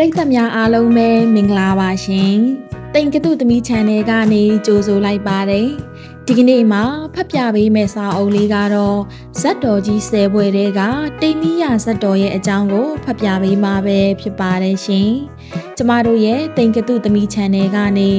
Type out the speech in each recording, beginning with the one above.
ပရိသတ်များအားလုံးပဲမင်္ဂလာပါရှင်။တိမ်ကတုသမီး channel ကနေကြိုဆိုလိုက်ပါတယ်။ ဒီကနေ့မှာဖတ်ပြပေးမယ့်စာအုပ်လေးကတော့ဇက်တော်ကြီးဆယ်ဘွယ်တဲကတိမ်မီးရဇက်တော်ရဲ့အကြောင်းကိုဖတ်ပြပေးမှာပဲဖြစ်ပါတယ်ရှင်။ကျမတို့ရဲ့တိမ်ကတုသမီး channel ကနေ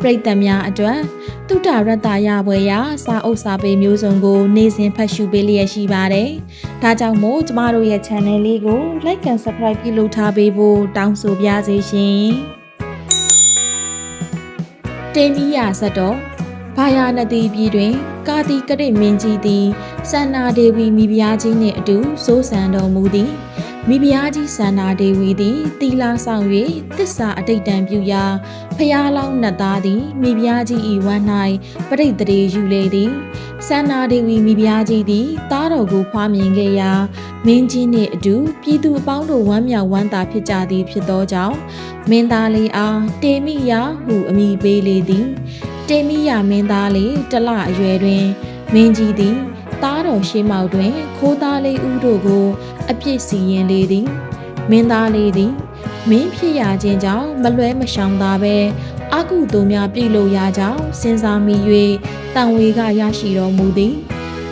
ပရိသတ်များအတွက်တုဒ္ဒရတ္တရဘွယ်ရစာအုပ်စာပေမျိုးစုံကို နေ့စဉ်ဖတ်ရှုပေးလျက်ရှိပါတယ်။ဒါကြောင့်မို့ကျမတို့ရဲ့ channel လေးကို like and subscribe ပြုလုပ်ထားပေးဖို့တောင်းဆိုပါရစေရှင်။တေနီယာဇတ်တော် ဘာယာနတိပြည်တွင် ကာတိကရိမင်းကြီးသည်စန္နာဒေဝီမိဖုရားကြီးနှင့်အတူစိုးစံတော်မူသည်မိဖုရားကြီးစန္နာဒေဝီသည်တီလာဆောင်၍တစ္ဆာအတိတ်တံပြုရာဖျားလောင်းနတ်သားသည်မိဖုရားကြီး၏ဝမ်း၌ပရိတ်တရေယူလေသည်စန္နာဒေဝီမိဖုရားကြီးသည်သားတော်ကိုဖွားမြင်ခဲ့ရာမင်းကြီးနှင့်အတူပြည်သူအပေါင်းတို့ဝမ်းမြောက်ဝမ်းသာဖြစ်ကြသည်ဖြစ်သောကြောင့်မင်းသားလေးအားတေမိယာဟုအမည်ပေးလေသည် တေမိယာမင်းသားလေးတလအရွယ်တွင်မင်းကြီးသည်သားတော်ရှေးမောက်တွင် ခိုးသားလေးဦးတို့ကို အပြစ်စီရင်လေသည်မင်းသားလေးသည်မင်းဖြစ်ရခြင်းကြောင့်မလွဲမရှောင်သာပဲအကုသိုလ်များပြုလို့ရကြောင်းစဉ်းစားမိ၍တန်ဝေကရရှိတော်မူသည်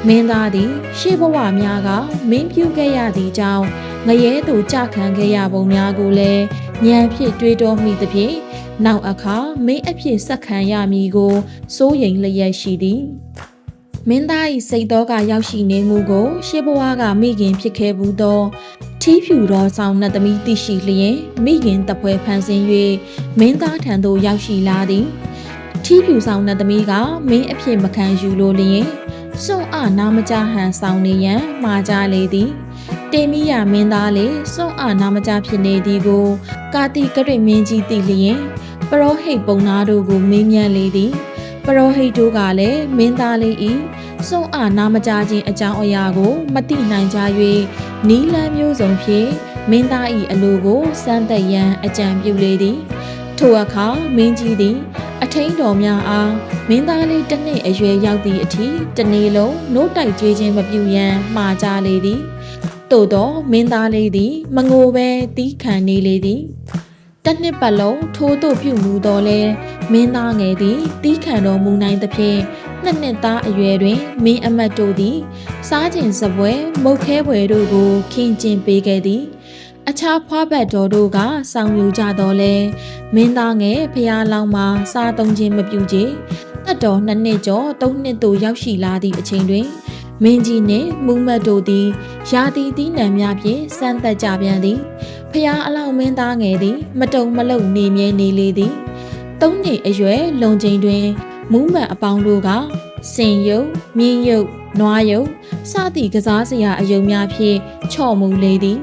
မင်းသားသည် ရှေးဘဝများကမင်းပြုခဲ့ရသည့်ကြောင့်ငရဲသူကြခံခဲ့ရပုံများကိုလည်းဉာဏ်ဖြင့်တွေးတောမိသဖြင့် နောက်အခါမင်းအဖြစ်ဆက်ခံရမည်ကိုစိုးရိမ်လျက်ရှိသည်မင်းသား၏စိတ်တော်ကရောက်ရှိနေမှုကို ရှေးဘဝကမိခင်ဖြစ်ခဲ့ဘူးသောထီးဖြူတော်ဆောင်နှတ်သမီးသိရှိလျင်မိခင်တပွဲဖန်ဆင်း၍မင်းသားထံသို့ရောက်ရှိလာသည်ထီးဖြူဆောင်နှတ်သမီးကမင်းအဖြစ်မခံယူလိုလျင်စွန့်အနာမကြဟန်ဆောင်နေရန်မှာကြလေသည် တေမိယမင်းသားလေစွန့်အနာမကြဖြစ်နေသည်ကို ကာတိကရိမင်းကြီးသိလျင်ပရောဟိတ်ပုံနာတို့ကိုမေးမြန်းလေသည်ပရောဟိတ်တို့ကလည်းမင်းသားလေးဤစွန့်အာနာမကြခြင်းအကြောင်းအရာကိုမတိနိုင်ကြ၍နီးလန်းမျိုးစုံဖြင့်မင်းသားဤအလိုကိုစမ်းသက်ရန်အကြံပြုလေသည်ထိုအခါမင်းကြီးသည် အထင်းတော်များအားမင်းသားလေးတစ်နှစ်အရွယ်ရောက်သည့်အထိတနေ့လုံးနိုးတိုက်ကြွေးခြင်းမပြုရန်မှာကြလေသည် သို့သောမင်းသားလေးသည် မငိုပဲတီးခံနေလေသည်တစ်နှစ်ပတ်လုံးထိုးတို့ပြုမှုတော်လဲမင်းသားငယ်သည်တီးခံတော်မူနိုင်သဖြင့်နှစ်နှစ်သားအရွယ်တွင်မင်းအမတ်တို့သည် စားကျင်စပွဲမုတ်ခဲပွဲတို့ကိုခင်းကျင်းပေးခဲ့သည်အခြားဖွားဘတ်တော်တို့ကဆောင်ယူကြတော်လဲမင်းသားငယ်ဖျားလောင်းမှာစားသုံးခြင်းမပြုကြတတ်တော်နှစ်နှစ်ကျော်သုံးနှစ်သို့ရောက်ရှိလာသည့်အချိန်တွင် မင်းကြီးနှင့်မူမတ်တို့သည်ရာသီသီးနှံများဖြင့်စမ်းသက်ကြပြန်သည်ဖျားအလောင်းမင်းသားငယ်သည် မတုံမလုံနေမြဲနေလေသည်သုံးနှစ်အရွယ်လုံချိန်တွင်မူးမှန်အပေါင်းတို့ကစင်ယုတ်မြင်းယုတ်နွားယုတ်စသည့်ကစားစရာအယုံများဖြင့်ချော့မူလေသည်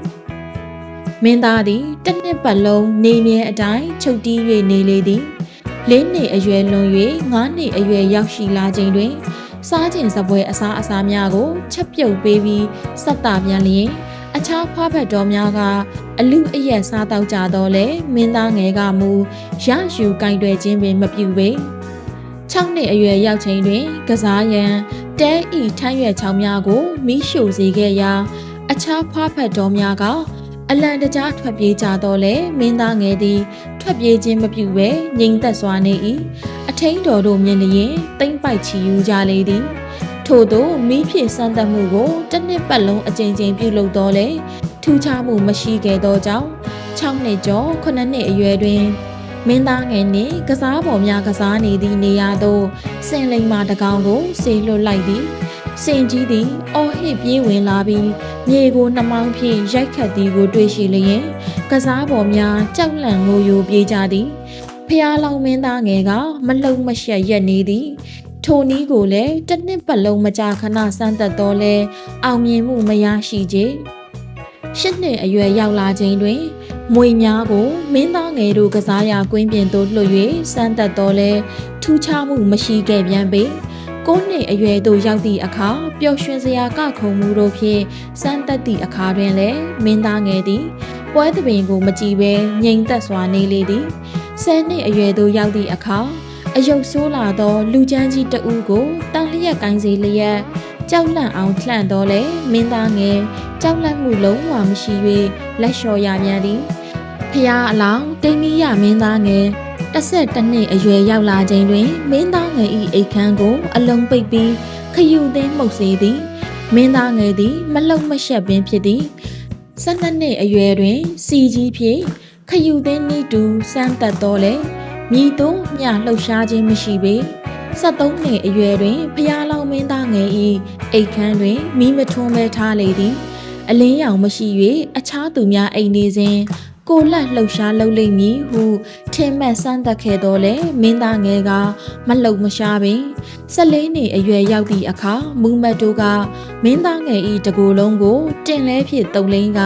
မင်းသားသည်တစ်နှစ်ပတ်လုံးနေမြဲအတိုင်းချုပ်တီး၍နေလေသည်လေးနှစ်အရွယ်လွန်၍ငါးနှစ်အရွယ်ရောက်ရှိလာချိန်တွင် စားကျင်စပွဲအစားအစာများကိုချက်ပြုတ်ပေးပြီးစက်တာပြန်လျင်အခြားဖွားဖက်တော်များကအလူအယက်စားတောက်ကြတော့လေမင်းသားငယ်ကမူရယူကင်တွယ်ခြင်းပင်မပြုပေ6နှစ်အရွယ်ရောက်ချိန်တွင် ကစားရန်တဲဤထမ်းရွက်ချောင်းများကိုမိရှို့စေခဲ့ရာ အခြားဖွားဖက်တော်များက အလံတကြားထွက်ပြေးကြတော့လေမင်းသားငယ်သည် ထွက်ပြေးခြင်းမပြုဘဲငြိမ်သက်စွာနေ၏အထင်းတော်တို့မြင်လျင်တိမ့်ပိုက်ချီယူကြလေသည်ထို့သောမိဖြစ်စမ်းသပ်မှုကိုတစ်နှစ်ပတ်လုံးအကြိမ်ကြိမ်ပြုလုပ်တော့လေထူးခြားမှုမရှိခဲ့သောကြောင့်6နှစ်ကျော်9နှစ်အရွယ်တွင်မင်းသားငယ်နှင့်ကစားပေါ်များကစားနေသည့်နေရာသို့စင်လိမ်မာတကောင်ကိုဆေးလွတ်လိုက်သည် စင်ကြီးသည်အော်ဟစ်ပြေးဝင်လာပြီးမြေကိုနှမောင်းဖြင့်ရိုက်ခတ်သည်ကိုတွေ့ရှိလျင်ကစားပေါ်များကြောက်လန့်ငိုယိုပြေးကြသည်ဖျားလောင်မင်းသားငယ်ကမလုံမရှက်ရက်နေသည်ထိုနည်းကိုလည်းတစ်နှစ်ပတ်လုံးမကြာခဏစမ်းသက်တော့လဲအောင်မြင်မှုမရရှိကြရှစ်နှစ်အရွယ်ရောက်လာချိန်တွင်မွေများကိုမင်းသားငယ်တို့ကစားရာကွင်းပြင်သို့လွှတ်၍စမ်းသက်တော့လဲထူးခြားမှုမရှိခဲ့ပြန်ပေ ကိုးနှစ်အရွယ်သို့ရောက်သည့်အခါပျော်ရွှင်စရာကခုံမှုတို့ဖြင့်စမ်းသက်သည့်အခါတွင်လည်းမင်းသားငယ်သည်ပွဲသဘင်ကိုမကြည့်ဘဲငြိမ်သက်စွာနေလေသည်ဆယ်နှစ်အရွယ်သို့ရောက်သည့်အခါအယုတ်ဆိုးလာသောလူချမ်းကြီးတဦးကိုတန်လျက်ကိုင်းစီလျက်ကြောက်လန့်အောင်လှန့်တော်လဲမင်းသားငယ်ကြောက်လန့်မှုလုံးဝမရှိ၍လက်လျှော်ရပြန်သည်ဖဖျားအလောင်းတိမ်မီရမင်းသားငယ် တစ်ဆက်တစ်နှစ်အရွယ်ရောက်လာချိန်တွင် မင်းသားငယ်၏အိတ်ခမ်းကို အလုံးပိတ်ပြီးခယူသိမ်းမှုတ်စေသည်မင်းသားငယ်သည် မလုံမရှက်ပင်ဖြစ်သည်၁၂နှစ်အရွယ်တွင် စီကြီးဖြင့်ခယူသိမ်းနေတူစမ်းသက်တော်လဲမြည်သွမျှလှုပ်ရှားခြင်းမရှိပေ73နှစ်အရွယ်တွင်ဖျားလောင်မင်းသားငယ်၏အိတ်ခမ်းတွင်မိမထွန်းပဲထားလေသည် အလင်းရောင်မရှိ၍အခြားသူများအိမ်နေစဉ် ကိုလက်လှုပ်ရှားလှုပ်လိမ့်မည်ဟုထင်မှတ်စမ်းသပ်ခဲ့တော့လေမင်းသားငယ်ကမလှုပ်မရှားပင်14နှစ်အရွယ်ရောက်သည့်အခါမူမတ်တို့ကမင်းသားငယ်ဤတကူလုံးကိုတင်လဲဖြစ်တုံလိန်က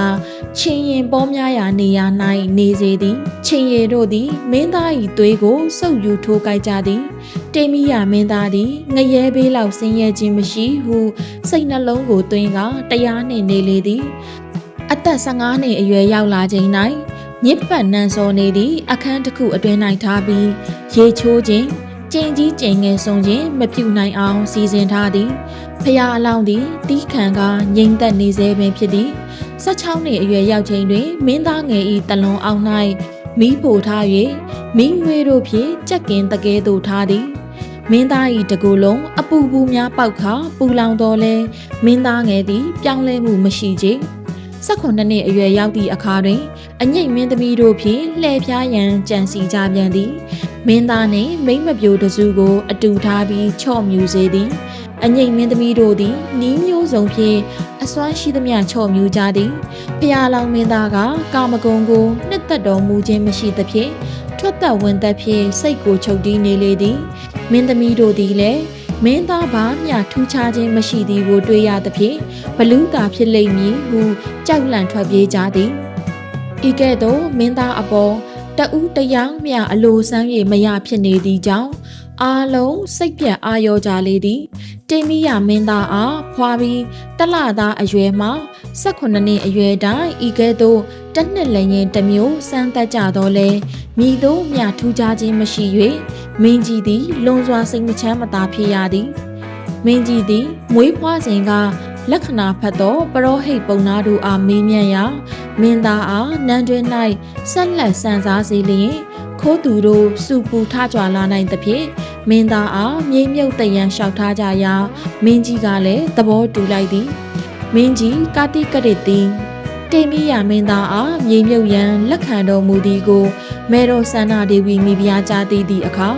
ချင်းရင်ပေါ်များရာနေရာ၌နေစေသည်ချင်းရည်တို့သည်မင်းသားဤသွေးကိုစုပ်ယူထိုးကြကြသည်တေမီယာမင်းသားသည်ငရဲဘေးလောက်ဆင်းရဲခြင်းမရှိဟုစိတ်နှလုံးကိုသွင်းကတရားနှင့်နေလေသည် အသက်15နှစ်အရွယ်ရောက်လာချိန်၌ညစ်ပတ်နန်းစောနေသည့်အခန်းတစ်ခုအတွင်း၌ထားပြီးရေချိုးခြင်းကျင်ကြီးကျင်ငယ်ဆုံးခြင်းမပြုနိုင်အောင်စီစဉ်ထားသည်ဖျားအလောင်းသည်တီးခံကငိမ့်သက်နေစေပင်ဖြစ်သည်16နှစ်အရွယ်ရောက်ချိန်တွင်မင်းသားငယ်၏တလွန်အောင်၌မီးပိုထား၍မင်းငွေတို့ဖြင့်ကြက်ကင်တကဲသို့ထားသည်မင်းသား၏တကူလုံးအပူပူများပေါက်ခါပူလောင်တော်လဲမင်းသားငယ်သည်ပြောင်းလဲမှုမရှိချေ 18နှစ်အရွယ်ရောက်သည့်အခါတွင် အငိတ်မင်းသမီးတို့ဖြင့်လှည့်ဖျားရန်ကြံစီကြပြန်သည်မင်းသားနှင့်မိမ့်မပြိုတစုကို အတူထားပြီးချော့မြူစေသည်အငိတ်မင်းသမီးတို့သည်နီးမျိုးစုံဖြင့်အစွမ်းရှိသမျှချော့မြူကြသည်ဖျားလောင်မင်းသားကကာမဂုဏ်ကိုနှစ်သက်တော်မူခြင်းမရှိသဖြင့်ထွက်သက်ဝင်သက်ဖြင့်စိတ်ကိုချုပ်တီးနေလေသည်မင်းသမီးတို့သည်လည်း မင်းသားဘာမျှထူးခြားခြင်းမရှိသည်ကိုတွေ့ရသဖြင့်ဘလူးသာဖြစ်လိမ့်မည်ဟုကြောက်လန့်ထွက်ပြေးကြသည်ဤကဲ့သို့မင်းသားအပေါ် တဦးတယောက်မျှအလိုဆန်း၍မရဖြစ်နေသည့်ကြောင့်အားလုံးစိတ်ပြတ်အာရောကြလေသည်တိမိယမင်းသားအားဖွာပြီးတလသားအရွယ်မှ18နှစ်အရွယ်တိုင်းဤကဲ့သို့တနှစ်လည်းရင်တစ်မျိုးစမ်းသက်ကြတော့လဲမိတို့မြထူးခြားခြင်းမရှိ၍မင်းကြီးသည်လွန်စွာစိတ်မချမ်းမသာဖြစ်ရသည်မင်းကြီးသည်မွေးဖွားစဉ်က လက္ခဏာဖတ်သောပရောဟိတ်ပုံနာတို့အားမေးမြန်းရာမင်းသားအားနန်းတွင်၌ဆက်လက်ဆန်စားစေလျင်ခိုးသူတို့စုပူထကြွလာနိုင်သဖြင့်မင်းသားအားမြေမြုပ်တရန်လျှောက်ထားကြရာမင်းကြီးကလည်းသဘောတူလိုက်သည်မင်းကြီးကာတိကရစ်သည်တေမိယမင်းသားအားမြေမြုပ်ရန်လက်ခံတော်မူသည်ကိုမေတော်ဆန္ဒဒေဝီမိဖုရားကြားသိသည့်အခါ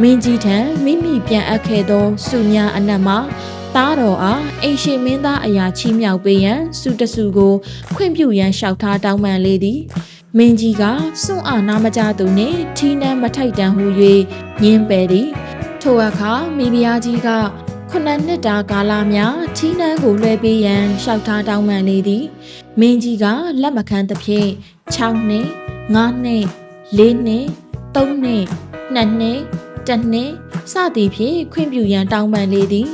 မင်းကြီးထံမိမိပြန်အပ်ခဲ့သောစုညာအနက်မှာ သားတော်အားအိမ်ရှိမင်းသားအရာချီးမြှောက်ပေးရန်စုတစုကိုခွင့်ပြုရန်လျှောက်ထားတောင်းပန်လေသည်မင်းကြီးကစွန့်အားနာမကြသူနှင့်ထီးနှံမထိုက်တန်ဟု၍ညင်းပယ်သည်ထိုအခါမိဖုရားကြီးကခုနှစ်နှစ်တာကာလများထီးနှံကိုလွှဲပေးရန်လျှောက်ထားတောင်းပန်လေသည်မင်းကြီးကလက်မခံသဖြင့်6နှစ်9နှစ်4နှစ်3နှစ်2နှစ်1နှစ်စသည်ဖြင့်ခွင့်ပြုရန်တောင်းပန်လေသည်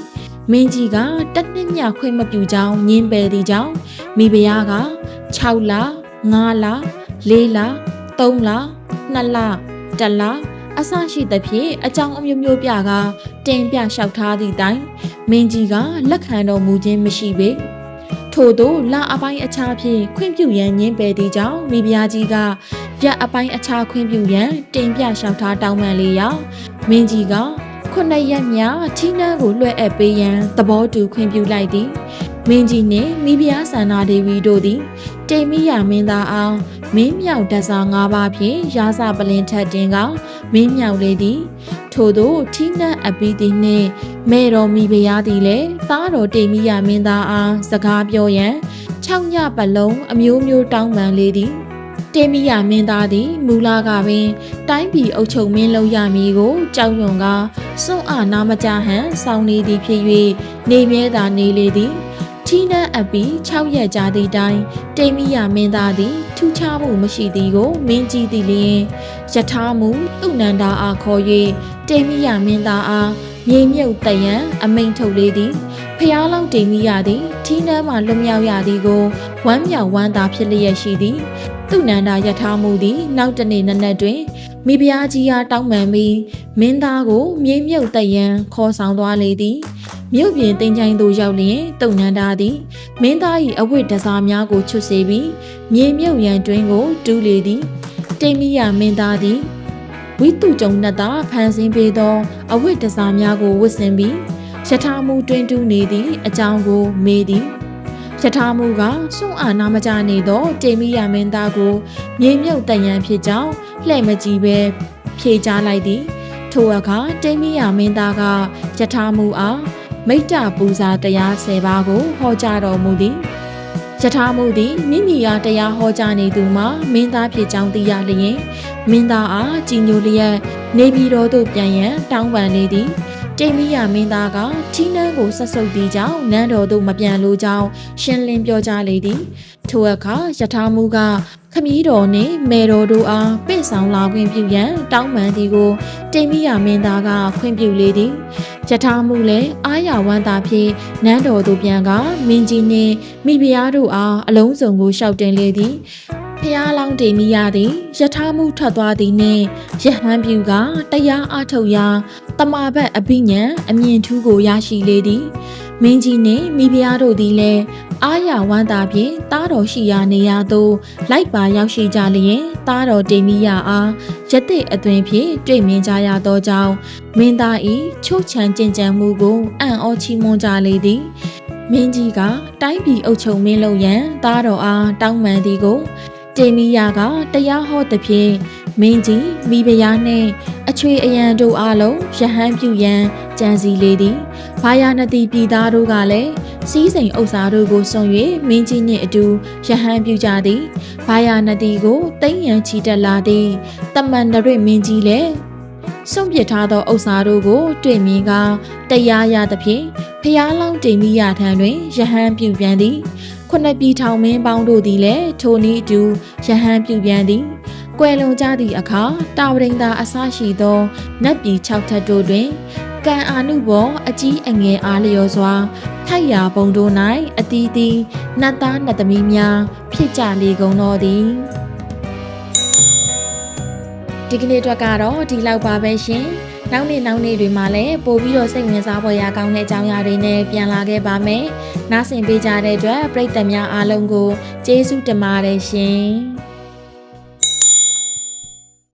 မင်းကြီးကတက်နှစ်မြခွင့်မပြုကြောင်းညင်းပယ်သည့်ကြောင့်မိဖုရားက6လ9လ4လ3လ2လ1လအဆရှိသဖြင့်အကြောင်းအမျိုးမျိုးပြကတင်ပြလျှောက်ထားသည့်တိုင်မင်းကြီးကလက်ခံတော်မူခြင်းမရှိပေထို့သောလာအပိုင်းအခြားဖြင့်ခွင့်ပြုရန်ညင်းပယ်သည့်ကြောင့်မိဖုရားကြီးကပြအပိုင်းအခြားခွင့်ပြုရန်တင်ပြလျှောက်ထားတောင်းပန်လေရာမင်းကြီးက ခုနှစ်ရက်မြထီးနှန်းကိုလွှဲအပ်ပေးရန်သဘောတူခွင့်ပြုလိုက်သည်မင်းကြီးနှင့်မိဖုရားဆန္ဒဒေဝီတို့သည်တိမ်မိယာမင်းသားအောင်မင်းမြောက်တစား၅ပါးဖြင့်ရာဇပလင်ထက်တင်ကမင်းမြောက်လေသည်ထို့သောထီးနှံအပီးသည်နှင့်မဲတော်မိဖုရားသည်လည်းသားတော်တိမ်မိယာမင်းသားအားစကားပြောရန်6ညပတ်လုံးအမျိုးမျိုးတောင်းပန်လေသည် တေမီယာမင်းသားသည်မူလာကပင် တိုင်းပြည်အုပ်ချုပ်မင်းလုပ်ရမည်ကိုကြောက်ရွံ့ကစွန့်အားနာမကြဟန်စောင်းနေသည်ဖြစ်၍နေမြဲသာနေလေသည်ထီးနှံအပီ6ရက်ကြာသည့်တိုင်တေမီယာမင်းသားသည်ထူးခြားမှုမရှိသည်ကိုမင်းကြည့်သည်လျင်ယထာမူသူနန္ဒာအားခေါ်၍တေမီယာမင်းသားအားမြေမြုပ်တယံအမိန်ထုတ်လေသည် ဖျားလောင်းတေမီယာသည်ထီးနှံမှလွတ်မြောက်ရသည်ကိုဝမ်းမြောက်ဝမ်းသာဖြစ်လျက်ရှိသည်သူနန္ဒာယထာမှုသည်နောက်တနေ့နနက်တွင်မိဖုရားကြီးအားတောင်းပန်ပြီးမင်းသားကိုမြေမြုပ်တယံခေါ်ဆောင်သွားလေသည်မြို့ပြင်တင်ချိုင်းသို့ရောက်လျင်တုံနန္ဒာသည်မင်းသား၏အဝတ်တစားများကိုချွတ်စေပြီးမြေမြုပ်ရန်တွင်ကိုတူးလေသည်တိမိယမင်းသားသည်ဝိတုကြုံနှစ်သာဖန်ဆင်းပေးသော အဝိတ္တစာများကိုဝတ်ဆင်ပြီး ယထာမှုတွင်တူးနေသည့်အကြောင်းကိုမေးသည်ယထာမှုကစွန့်အာနာမကြနေသောတိမိယမင်းသားကိုမြေမြုပ်တန်ရန်ဖြစ်ကြောင်းလှဲ့မကြည့်ပဲဖြေကြားလိုက်သည်ထိုအခါတိမိယမင်းသားကယထာမှုအားမိတ္တပူဇာတရား၁၀ပါးကိုဟောကြားတော်မူသည်ယထာမှုသည်မိမိအားတရားဟောကြားနေသူမှာမင်းသားဖြစ်ကြောင်းသိရလျင်မင်းသားအားကြည်ညိုလျက်နေပြည်တော်သို့ပြန်ရန်တောင်းပန်လေသည် တိမိယမင်းသားကထီးနှန်းကိုဆက်ဆုပ်ပြီးကြောင်းနန်းတော်သို့မပြန်လိုကြောင်းရှင်းလင်းပြောကြားလေသည်ထိုအခါယထာမှုကခမည်းတော်နှင့်မေတော်တို့အားပင့်ဆောင်လာခွင့်ပြုရန်တောင်းပန်သည်ကိုတိမိယမင်းသားကခွင့်ပြုလေသည်ယထာမှုလည်းအာရဝမ်းသာဖြင့်နန်းတော်သို့ပြန်ကမင်းကြီးနှင့်မိဖုရားတို့အားအလုံးစုံကိုရှောက်တင်လေသည်ဖျားလောင်းတင်မိရသည်ယထာမှုထွက်သွားသည်နှင့်ယဟန်ပြူကတရားအထုတ်ရာ တမာဘတ်အပိညာအမြင့်ထူးကိုရရှိလေသည်မင်းကြီးနှင့်မိဖုရားတို့သည်လည်းအာရဝမ်းသာဖြင့်တားတော်ရှိရာနေရာသို့လိုက်ပါရောက်ရှိကြလျင်တားတော်တင်မိရအားရတဲ့အတွင်ဖြင့်တွေ့မြင်ကြရသောကြောင့်မင်းသားဤချို့ချံကြင်ကြံမှုကိုအံ့ဩချီးမွမ်းကြလေသည်မင်းကြီးကတိုင်းပြည်အုပ်ချုပ်မင်းလုပ်ရန်တားတော်အားတောင်းပန်သည်ကိုတေမီယာကတရားဟောသဖြင့် မင်းကြီးမိဖုရားနှင့်အချွေအယံတို့အားလုံးရဟန်းပြုရန်ကြံစီလေသည်ဘာယာနတိပြည်သားတို့ကလည်းစီးစိမ်ဥစ္စာတို့ကိုစွန့်၍မင်းကြီးနှင့်အတူရဟန်းပြုကြသည်ဘာယာနတိကိုတိမ့်ရန်ချီတက်လာသည်တမန်တရစ်မင်းကြီးလည်းစွန့်ပစ်ထားသောဥစ္စာတို့ကို တွေ့မြင်ကတရားရသဖြင့်ဖျားလောင်းတိမ်မိရထံတွင်ယဟန်ပြုပြန်သည် ခုနှစ်ပြည်ထောင်မင်းပေါင်းတို့သည်လည်းထိုနည်းအတူယဟန်ပြုပြန်သည်ကွယ်လွန်ကြသည့်အခါတာဝရိန်သာအစရှိသောနတ်ပြည်6ထပ်တို့တွင်ကံအာနုဘောအကြီးအငယ်အားလျော်စွာထိုက်ရာဘုံတို့၌အတီးတီးနတ်သားနတ်သမီးများဖြစ်ကြလေကုန်တော်သည်ဒီကနေ့အတွက်ကတော့ဒီလောက်ပါပဲရှင် နောက်နေ့နောက်နေ့တွေမှာလည်းပို့ပြီးတော့စိတ်ဝင်စားဖွယ်ရာကောင်းတဲ့အကြောင်းအရာတွေနဲ့ပြန်လာခဲ့ပါမယ်။နားဆင်ပေးကြတဲ့အတွက်ပရိသတ်များအားလုံးကိုကျေးဇူးတင်ပါတယ်ရှင်။